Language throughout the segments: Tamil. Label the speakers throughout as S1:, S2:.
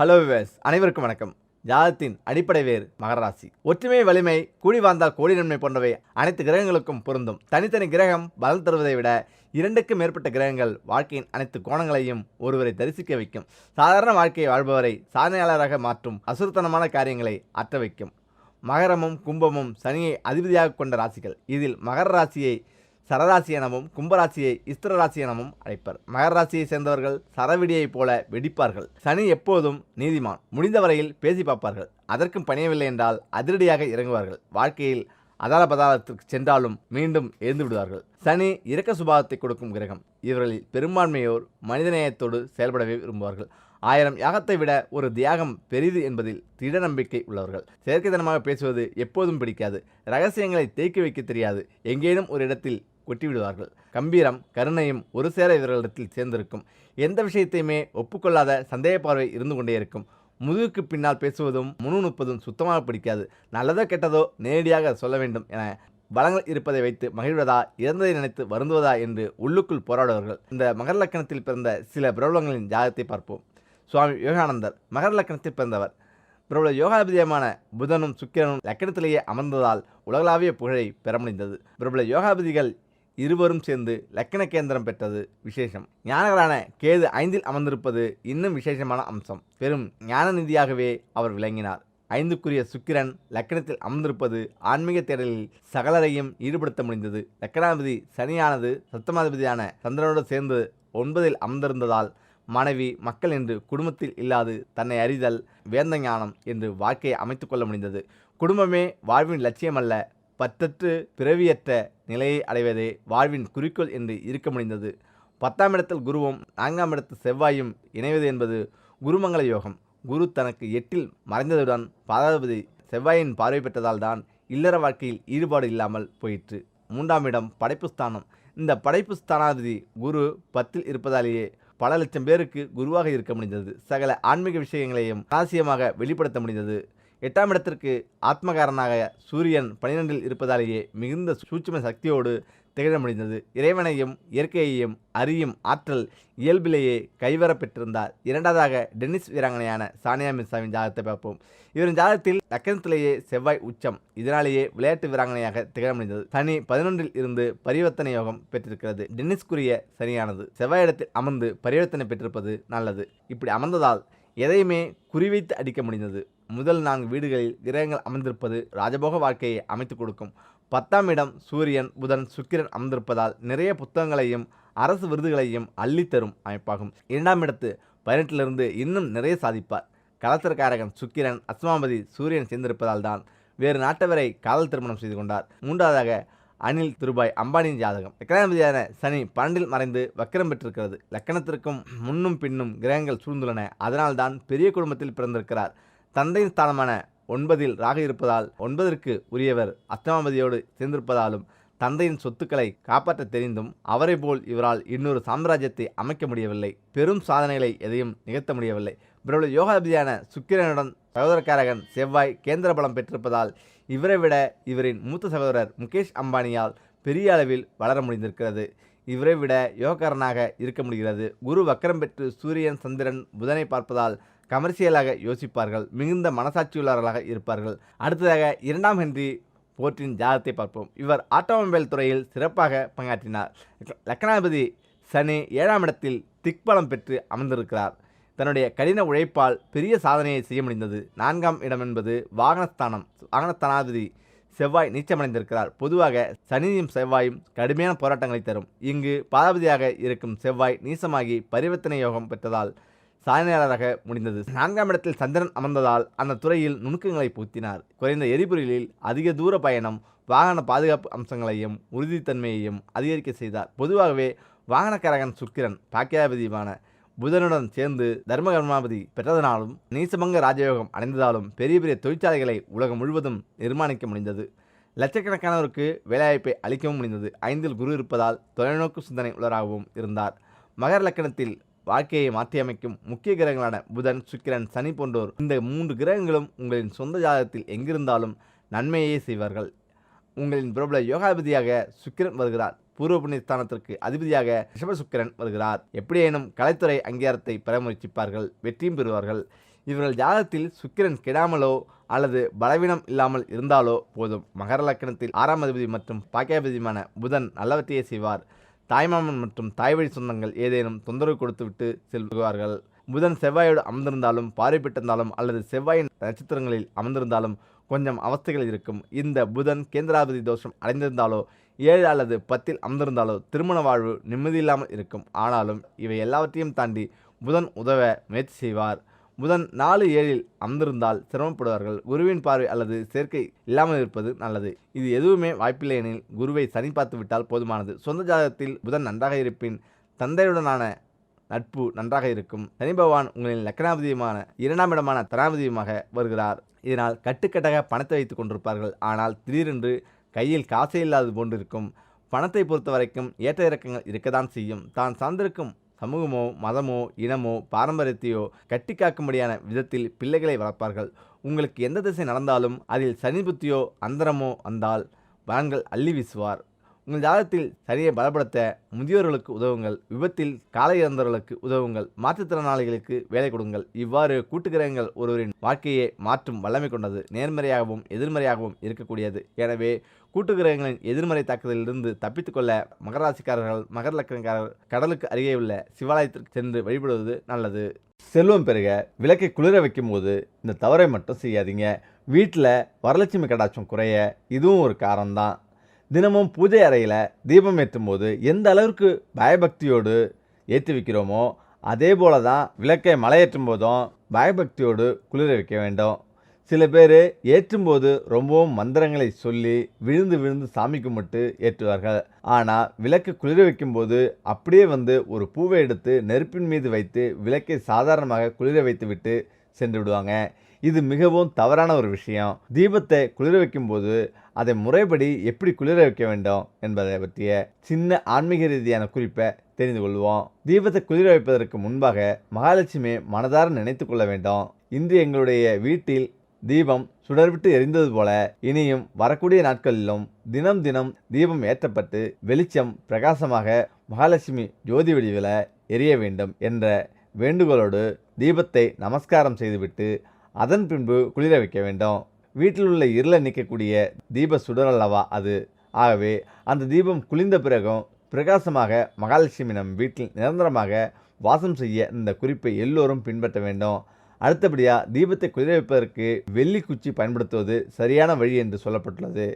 S1: ஹலோ விவேஸ் அனைவருக்கும் வணக்கம். ஜாதத்தின் அடிப்படை வேர் மகராசி ஒற்றுமை வலிமை கூடி வாழ்ந்தால் கோடி நன்மை போன்றவை அனைத்து கிரகங்களுக்கும் பொருந்தும். தனித்தனி கிரகம் பலன் தருவதை விட இரண்டுக்கும் மேற்பட்ட கிரகங்கள் வாழ்க்கையின் அனைத்து கோணங்களையும் ஒருவரை தரிசிக்க வைக்கும். சாதாரண வாழ்க்கையை வாழ்பவரை சாதனையாளராக மாற்றும் அசுரத்தனமான காரியங்களை அற்ற வைக்கும். மகரமும் கும்பமும் சனியை அதிபதியாக கொண்ட ராசிகள். இதில் மகர ராசியை சரராசி எனவும் கும்பராசியை இஸ்திர ராசி எனவும் அழைப்பர். மகர ராசியை சேர்ந்தவர்கள் சரவிடியைப் போல வெடிப்பார்கள். சனி எப்போதும் நீதிமான். முடிந்தவரையில் பேசி பார்ப்பார்கள். அதற்கும் பணியவில்லை என்றால் அதிரடியாக இறங்குவார்கள். வாழ்க்கையில் அதால பதாலத்திற்கு சென்றாலும் மீண்டும் எழுந்து விடுவார்கள். சனி இரக்க சுபாவத்தை கொடுக்கும் கிரகம். இவர்களில் பெரும்பான்மையோர் மனிதநேயத்தோடு செயல்படவே விரும்புவார்கள். ஆயிரம் யாகத்தை விட ஒரு தியாகம் பெரிது என்பதில் திட நம்பிக்கை உள்ளவர்கள். செயற்கைத்தனமாக பேசுவது எப்போதும் பிடிக்காது. ரகசியங்களை தேக்கி வைக்க தெரியாது. எங்கேனும் ஒரு இடத்தில் கொட்டிவிடுவார்கள் கம்பீரம் கருணையும் ஒரு சேர இவர்களிடத்தில் சேர்ந்திருக்கும். எந்த விஷயத்தையுமே ஒப்புக்கொள்ளாத சந்தேக பார்வை இருந்து கொண்டே இருக்கும். முதுகுக்கு பின்னால் பேசுவதும் முணுநுப்பதும் சுத்தமாக பிடிக்காது. நல்லதோ கெட்டதோ நேரடியாக சொல்ல வேண்டும் என பலங்கள் இருப்பதை வைத்து மகிழ்வதா இறந்ததை நினைத்து வருந்துவதா என்று உள்ளுக்குள் போராடுவார்கள். இந்த மகர லக்கணத்தில் பிறந்த சில பிரபலங்களின் ஜாதகத்தை பார்ப்போம். சுவாமி விவேகானந்தர் மகர லக்கணத்தில் பிறந்தவர். பிரபல யோகாபிதியமான புதனும் சுக்கிரனும் லக்கணத்திலேயே அமர்ந்ததால் உலகளாவிய புகழை பெற முடிந்தது பிரபல யோகாபதிகள் இருவரும் சேர்ந்து லக்கண கேந்திரம் பெற்றது விசேஷம். ஞானகரான கேது ஐந்தில் அமர்ந்திருப்பது இன்னும் விசேஷமான அம்சம். பெரும் ஞான நிதியாகவே அவர் விளங்கினார். ஐந்துக்குரிய சுக்கிரன் லக்கணத்தில் அமர்ந்திருப்பது ஆன்மீக தேடலில் சகலரையும் ஈடுபடுத்த முடிந்தது. லக்கணாதிபதி சனியானது சத்தமாதிபதியான சந்திரனோடு சேர்ந்து ஒன்பதில் அமர்ந்திருந்ததால் மனைவி மக்கள் என்று குடும்பத்தில் இல்லாது தன்னை அறிதல் வேந்த ஞானம் என்று வாழ்க்கையை அமைத்துக்கொள்ள முடிந்தது. குடும்பமே வாழ்வின் லட்சியமல்ல. பற்றற்று பிறவியற்ற நிலையை அடைவதே வாழ்வின் குறிக்கோள் என்று இருக்க முடிந்தது. பத்தாம் இடத்தில் குருவும் நான்காம் இடத்தில் செவ்வாயும் இணைவது என்பது குருமங்கள யோகம். குரு தனக்கு எட்டில் மறைந்ததுடன் பாதாதிபதி செவ்வாயின் பார்வை பெற்றதால் தான் இல்லற வாழ்க்கையில் ஈடுபாடு இல்லாமல் போயிற்று. மூன்றாம் இடம் படைப்பு ஸ்தானம். இந்த படைப்பு ஸ்தானாதிபதி குரு பத்தில் இருப்பதாலேயே பல லட்சம் பேருக்கு குருவாக இருக்க முடிந்தது. சகல ஆன்மீக விஷயங்களையும் ரகசியமாக வெளிப்படுத்த முடிந்தது. எட்டாம் இடத்திற்கு ஆத்மகாரனாக சூரியன் பனிரெண்டில் இருப்பதாலேயே மிகுந்த சூட்சும சக்தியோடு திகழ முடிந்தது இறைவனையும் இயற்கையையும் அறியும் ஆற்றல் இயல்பிலேயே கைவர பெற்றிருந்தார். இரண்டாவதாக டென்னிஸ் வீராங்கனையான சானியா மிர்சாவின் ஜாதகத்தை பார்ப்போம். இவரின் ஜாதகத்தில் லக்கணத்திலேயே செவ்வாய் உச்சம். இதனாலேயே விளையாட்டு வீராங்கனையாக திகழ முடிந்தது சனி பதினொன்றில் இருந்து பரிவர்த்தனை யோகம் பெற்றிருக்கிறது. டென்னிஸ்குரிய சனியானது செவ்வாய் இடத்தில் அமர்ந்து பரிவர்த்தனை பெற்றிருப்பது நல்லது. இப்படி அமர்ந்ததால் எதையுமே குறிவைத்து அடிக்க முடிந்தது. முதல் நான்கு வீடுகளில் கிரகங்கள் அமர்ந்திருப்பது ராஜபோக வாழ்க்கையை அமைத்துக் கொடுக்கும். பத்தாம் இடம் சூரியன் புதன் சுக்கிரன் அமர்ந்திருப்பதால் நிறைய புத்தகங்களையும் அரசு விருதுகளையும் அள்ளித்தரும் அமைப்பாகும். இரண்டாம் இடத்து பதினெட்டிலிருந்து இன்னும் நிறைய சாதிப்பார். கலத்திரக்காரகன் சுக்கிரன் அஸ்மாபதி சூரியன் சேர்ந்திருப்பதால் தான் வேறு நாட்டவரை காதல் திருமணம் செய்து கொண்டார். மூன்றாவதாக அனில் திருபாய் அம்பானியின் ஜாதகம். லக்கணாதிபதியான சனி பன்னெண்டில் மறைந்து வக்கரம் பெற்றிருக்கிறது. லக்கணத்திற்கும் முன்னும் பின்னும் கிரகங்கள் சூழ்ந்துள்ளன. அதனால்தான் பெரிய குடும்பத்தில் பிறந்திருக்கிறார். தந்தையின் ஸ்தானமான ஒன்பதில் ராக இருப்பதால் ஒன்பதற்கு உரியவர் அஸ்தமாபதியோடு சேர்ந்திருப்பதாலும் தந்தையின் சொத்துக்களை காப்பாற்ற தெரிந்தும் அவரை போல் இவரால் இன்னொரு சாம்ராஜ்யத்தை அமைக்க முடியவில்லை. பெரும் சாதனைகளை எதையும் நிகழ்த்த முடியவில்லை. பிரபல யோகாதிபதியான சுக்கிரனுடன் சகோதரக்காரகன் செவ்வாய் கேந்திர பலம் பெற்றிருப்பதால் இவரை விட இவரின் மூத்த சகோதரர் முகேஷ் அம்பானியால் பெரிய அளவில் வளர முடிந்திருக்கிறது. இவரை விட யோகக்காரனாக இருக்க முடிகிறது. குரு வக்கரம் பெற்று சூரியன் சந்திரன் புதனை பார்ப்பதால் கமர்ஷியலாக யோசிப்பார்கள் மிகுந்த மனசாட்சியுள்ளவர்களாக இருப்பார்கள். அடுத்ததாக இரண்டாம் ஹென்றி போர்ட்டின் ஜாதத்தை பார்ப்போம். இவர் ஆட்டோமொபைல் துறையில் சிறப்பாக பங்காற்றினார். லக்னாதிபதி சனி ஏழாம் இடத்தில் திக்பலம் பெற்று அமர்ந்திருக்கிறார். தன்னுடைய கடின உழைப்பால் பெரிய சாதனையை செய்ய முடிந்தது. நான்காம் இடம் என்பது வாகனஸ்தானம் வாகனஸ்தானாதிபதி செவ்வாய் நீச்சமடைந்திருக்கிறார். பொதுவாக சனியும் செவ்வாயும் கடுமையான போராட்டங்களை தரும். இங்கு பாதபதியாக இருக்கும் செவ்வாய் நீசமாகி பரிவர்த்தனை யோகம் பெற்றதால் சாதனையாளராக முடிந்தது. நான்காம் இடத்தில் சந்திரன் அமர்ந்ததால் அந்த துறையில் நுணுக்கங்களை பூத்தினார் குறைந்த எரிபொருளில் அதிக தூர பயணம் வாகன பாதுகாப்பு அம்சங்களையும் உறுதித்தன்மையையும் அதிகரிக்க செய்தார். பொதுவாகவே வாகனக்காரகன் சுக்கிரன் பாக்கியாபதியுமான புதனுடன் சேர்ந்து தர்மகர்மாபதி பெற்றதனாலும் நீசமங்க ராஜயோகம் அடைந்ததாலும் பெரிய பெரிய தொழிற்சாலைகளை உலகம் முழுவதும் நிர்மாணிக்க முடிந்தது. லட்சக்கணக்கானவருக்கு வேலைவாய்ப்பை அளிக்கவும் முடிந்தது. ஐந்தில் குரு இருப்பதால் தொலைநோக்கு சிந்தனை உள்ளராகவும் இருந்தார். மகர லக்கணத்தில் வாழ்க்கையை மாற்றியமைக்கும் முக்கிய கிரகங்களான புதன் சுக்கிரன் சனி போன்றோர் இந்த மூன்று கிரகங்களும் உங்களின் சொந்த ஜாதகத்தில் எங்கிருந்தாலும் நன்மையே செய்வார்கள். உங்களின் பிரபல யோகாதிபதியாக சுக்கிரன் வருகிறார். பூர்வ புண்ணியஸ்தானத்திற்கு அதிபதியாக ரிஷபசுக்கிரன் வருகிறார். எப்படியேனும் கலைத்துறை அங்கீகாரத்தை பெற முயற்சிப்பார்கள் வெற்றியும் பெறுவார்கள். இவர்கள் ஜாதகத்தில் சுக்கிரன் கெடாமலோ அல்லது பலவீனம் இல்லாமல் இருந்தாலோ போதும். மகர லக்கணத்தில் ஆறாம் அதிபதி மற்றும் பாக்கியாபதியுமான புதன் நல்லவற்றையே செய்வார். தாய்மாமன் மற்றும் தாய்வழி சொந்தங்கள் ஏதேனும் தொந்தரவு கொடுத்துவிட்டு செல்வார்கள். புதன் செவ்வாயோடு அமர்ந்திருந்தாலும் பார்வைப்பட்டிருந்தாலும் அல்லது செவ்வாயின் நட்சத்திரங்களில் அமர்ந்திருந்தாலும் கொஞ்சம் அவஸ்தைகள் இருக்கும். இந்த புதன் கேந்திராபதி தோஷம் அடைந்திருந்தாலோ ஏழு அல்லது பத்தில் அமர்ந்திருந்தாலோ திருமண வாழ்வு நிம்மதியில்லாமல் இருக்கும். ஆனாலும் இவை எல்லாவற்றையும் தாண்டி புதன் உதவ முயற்சி செய்வார். புதன் நாலு ஏழில் அமர்ந்திருந்தால் சிரமப்படுவார்கள். குருவின் பார்வை அல்லது சேர்க்கை இல்லாமல் இருப்பது நல்லது. இது எதுவுமே வாய்ப்பில்லை எனில் குருவை சனி பார்த்து விட்டால் போதுமானது. சொந்த ஜாதகத்தில் புதன் நன்றாக இருப்பின் தந்தையுடனான நட்பு நன்றாக இருக்கும். சனி பகவான் உங்களின் லக்கணாபதியுமான இரண்டாம் இடமான தனாபதியுமாக வருகிறார். இதனால் கட்டுக்கட்டாக பணத்தை வைத்துக் கொண்டிருப்பார்கள். ஆனால் திடீரென்று கையில் காசே இல்லாது போன்றிருக்கும். பணத்தை பொறுத்த வரைக்கும் ஏற்ற இறக்கங்கள் இருக்கத்தான் செய்யும். தான் சார்ந்திருக்கும் சமூகமோ மதமோ இனமோ பாரம்பரியத்தையோ கட்டி காக்கும்படியான விதத்தில் பிள்ளைகளை வளர்ப்பார்கள். உங்களுக்கு எந்த திசை நடந்தாலும் அதில் சனி புத்தியோ அந்தரமோ வந்தால் பலன்கள் அள்ளி வீசுவார். உங்கள் ஜாதகத்தில் சனியை பலப்படுத்த முதியோர்களுக்கு உதவுங்கள். விபத்தில் காலை இறந்தவர்களுக்கு உதவுங்கள். மாற்றுத்திறனாளிகளுக்கு வேலை கொடுங்கள். இவ்வாறு கூட்டுக்கிரகங்கள் ஒருவரின் வாழ்க்கையை மாற்றும் வல்லமை கொண்டது. நேர்மறையாகவும் எதிர்மறையாகவும் இருக்கக்கூடியது. எனவே கூட்டுக்கிரகங்களின் எதிர்மறை தாக்குதலிலிருந்து தப்பித்துக்கொள்ள மகராசிக்காரர்கள் மகர லக்கணக்காரர்கள் கடலுக்கு அருகே உள்ள சிவாலயத்திற்கு சென்று வழிபடுவது நல்லது. செல்வம் பெருக விளக்கை குளிர வைக்கும்போது இந்த தவறை மட்டும் செய்யாதீங்க. வீட்டில் வரலட்சுமி கடாட்சம் குறைய இதுவும் ஒரு காரணம்தான். தினமும் பூஜை அறையில் தீபம் ஏற்றும் போது எந்த அளவுக்கு பயபக்தியோடு ஏற்றி வைக்கிறோமோ அதே போல தான் விளக்கை மலையேற்றும் போதும் பயபக்தியோடு குளிர வைக்க வேண்டும். சில பேர் ஏற்றும்போது ரொம்பவும் மந்திரங்களை சொல்லி விழுந்து விழுந்து சாமி கும்பிட்டு ஏற்றுவார்கள். ஆனால் விளக்கு குளிர வைக்கும்போது அப்படியே வந்து ஒரு பூவை எடுத்து நெருப்பின் மீது வைத்து விளக்கை சாதாரணமாக குளிர வைத்துவிட்டு சென்று விடுவாங்க. இது மிகவும் தவறான ஒரு விஷயம். தீபத்தை குளிர வைக்கும்போது அதை முறைப்படி எப்படி குளிர வைக்க வேண்டும் என்பதை பற்றிய சின்ன ஆன்மீக ரீதியான குறிப்பை தெரிந்து கொள்வோம். தீபத்தை குளிர வைப்பதற்கு முன்பாக மகாலட்சுமி மனதார நினைத்து கொள்ள வேண்டும். இன்று எங்களுடைய வீட்டில் தீபம் சுடர்விட்டு எரிந்தது போல இனியும் வரக்கூடிய நாட்களிலும் தினம் தினம் தீபம் ஏற்றப்பட்டு வெளிச்சம் பிரகாசமாக மகாலட்சுமி ஜோதி வடிவில் எரிய வேண்டும் என்ற வேண்டுகோளோடு தீபத்தை நமஸ்காரம் செய்துவிட்டு அதன் பின்பு குளிர வைக்க வேண்டும். வீட்டில் உள்ள இருளை நிற்கக்கூடிய தீப சுடர் அல்லவா அது? ஆகவே அந்த தீபம் குளிர்ந்த பிறகும் பிரகாசமாக மகாலட்சுமி நம் வீட்டில் நிரந்தரமாக வாசம் செய்ய இந்த குறிப்பை எல்லோரும் பின்பற்ற வேண்டும். அடுத்தபடியாக தீபத்தை குளிர வைப்பதற்கு வெள்ளி குச்சி பயன்படுத்துவது சரியான வழி என்று சொல்லப்பட்டுள்ளது.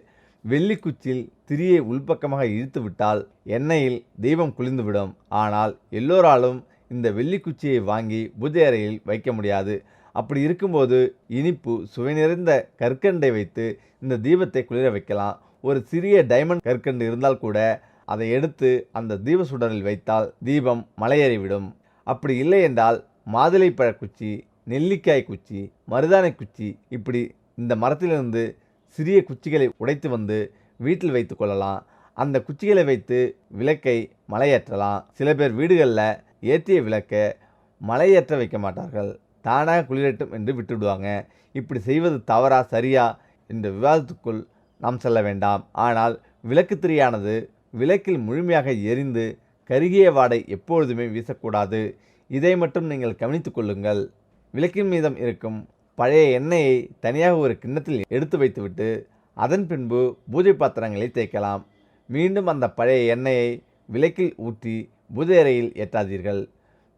S1: வெள்ளி குச்சியில் திரியை உள்பக்கமாக இழுத்து விட்டால் எண்ணெயில் தீபம் குளிர்ந்துவிடும். ஆனால் எல்லோராலும் இந்த வெள்ளி குச்சியை வாங்கி பூஜை அறையில் வைக்க முடியாது. அப்படி இருக்கும்போது இனிப்பு சுவை நிறைந்த கற்கண்டை வைத்து இந்த தீபத்தை குளிர வைக்கலாம். ஒரு சிறிய டைமண்ட் கற்கண்டு இருந்தால் கூட அதை எடுத்து அந்த தீப சுடரில் வைத்தால் தீபம் மலையேறிவிடும். அப்படி இல்லை என்றால் மாதுளைப்பழ குச்சி நெல்லிக்காய் குச்சி மருதானை குச்சி இப்படி இந்த மரத்திலிருந்து சிறிய குச்சிகளை உடைத்து வந்து வீட்டில் வைத்து கொள்ளலாம். அந்த குச்சிகளை வைத்து விளக்கை மலையேற்றலாம். சில பேர் வீடுகளில் ஏற்றிய விளக்கை மலையேற்ற வைக்க மாட்டார்கள். தானாக குளிரட்டும் என்று விட்டுவிடுவாங்க. இப்படி செய்வது தவறா சரியா என்ற விவாதத்துக்குள் நாம் செல்ல வேண்டாம். ஆனால் விளக்கு திரியானது விளக்கில் முழுமையாக எரிந்து கருகிய வாடை எப்பொழுதுமே வீசக்கூடாது. இதை மட்டும் நீங்கள் கவனித்து கொள்ளுங்கள். விளக்கின் மீதம் இருக்கும் பழைய எண்ணெயை தனியாக ஒரு கிண்ணத்தில் எடுத்து வைத்துவிட்டு அதன் பின்பு பூஜை பாத்திரங்களை தேய்க்கலாம். மீண்டும் அந்த பழைய எண்ணெயை விளக்கில் ஊற்றி பூஜை அறையில் ஏற்றாதீர்கள்.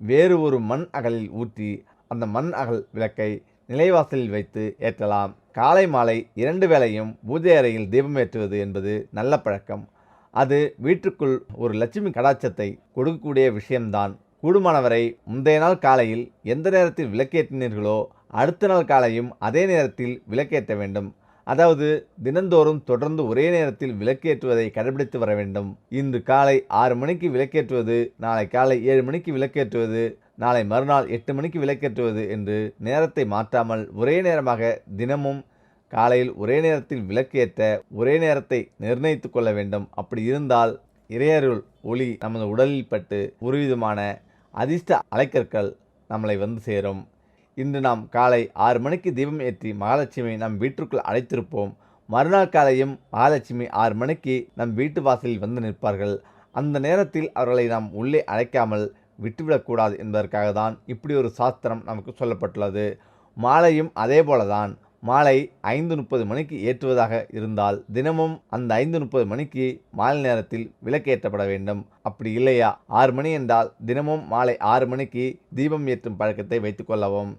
S1: வேறு ஒரு மண் அகலில் ஊற்றி அந்த மண் அகல் விளக்கை நிலைவாசலில் வைத்து ஏற்றலாம். காலை மாலை இரண்டு வேளையும் பூஜை அறையில் தீபம் ஏற்றுவது என்பது நல்ல பழக்கம். அது வீட்டுக்குள் ஒரு லட்சுமி கடாட்சத்தை கொடுக்கக்கூடிய விஷயம்தான். கூடுமானவரை முந்தைய நாள் காலையில் எந்த நேரத்தில் விளக்கேற்றினீர்களோ அடுத்த நாள் காலையும் அதே நேரத்தில் விளக்கேற்ற வேண்டும். அதாவது தினந்தோறும் தொடர்ந்து ஒரே நேரத்தில் விளக்கேற்றுவதை கடைபிடித்து வர வேண்டும். இன்று காலை ஆறு மணிக்கு விளக்கேற்றுவது நாளை காலை ஏழு மணிக்கு விளக்கேற்றுவது நாளை மறுநாள் எட்டு மணிக்கு விளக்கேற்றுவது என்று நேரத்தை மாற்றாமல் ஒரே நேரமாக தினமும் காலையில் ஒரே நேரத்தில் விளக்கேற்ற ஒரே நேரத்தை நிர்ணயித்து கொள்ள வேண்டும். அப்படி இருந்தால் இறையருள் ஒளி நமது உடலில் பட்டு ஒருவிதமான அதிர்ஷ்ட அலைக்கற்கள் நம்மளை வந்து சேரும். இன்று நாம் காலை ஆறு மணிக்கு தீபம் ஏற்றி மகாலட்சுமி நம் வீட்டிற்குள் அழைத்திருப்போம். மறுநாள் காலையும் மகாலட்சுமி ஆறு மணிக்கு நம் வீட்டு வாசலில் வந்து நிற்பார்கள். அந்த நேரத்தில் அவர்களை நாம் உள்ளே அழைக்காமல் விட்டுவிடக்கூடாது என்பதற்காக தான் இப்படி ஒரு சாஸ்திரம் நமக்கு சொல்லப்பட்டுள்ளது. மாலையும் அதே போலதான் மாலை ஐந்து முப்பது மணிக்கு ஏற்றுவதாக இருந்தால் தினமும் அந்த ஐந்து முப்பது மணிக்கு மாலை நேரத்தில் விளக்கேற்றப்பட வேண்டும். அப்படி இல்லையா? ஆறு மணி என்றால் தினமும் மாலை ஆறு மணிக்கு தீபம் ஏற்றும் பழக்கத்தை வைத்துக்கொள்ளவும்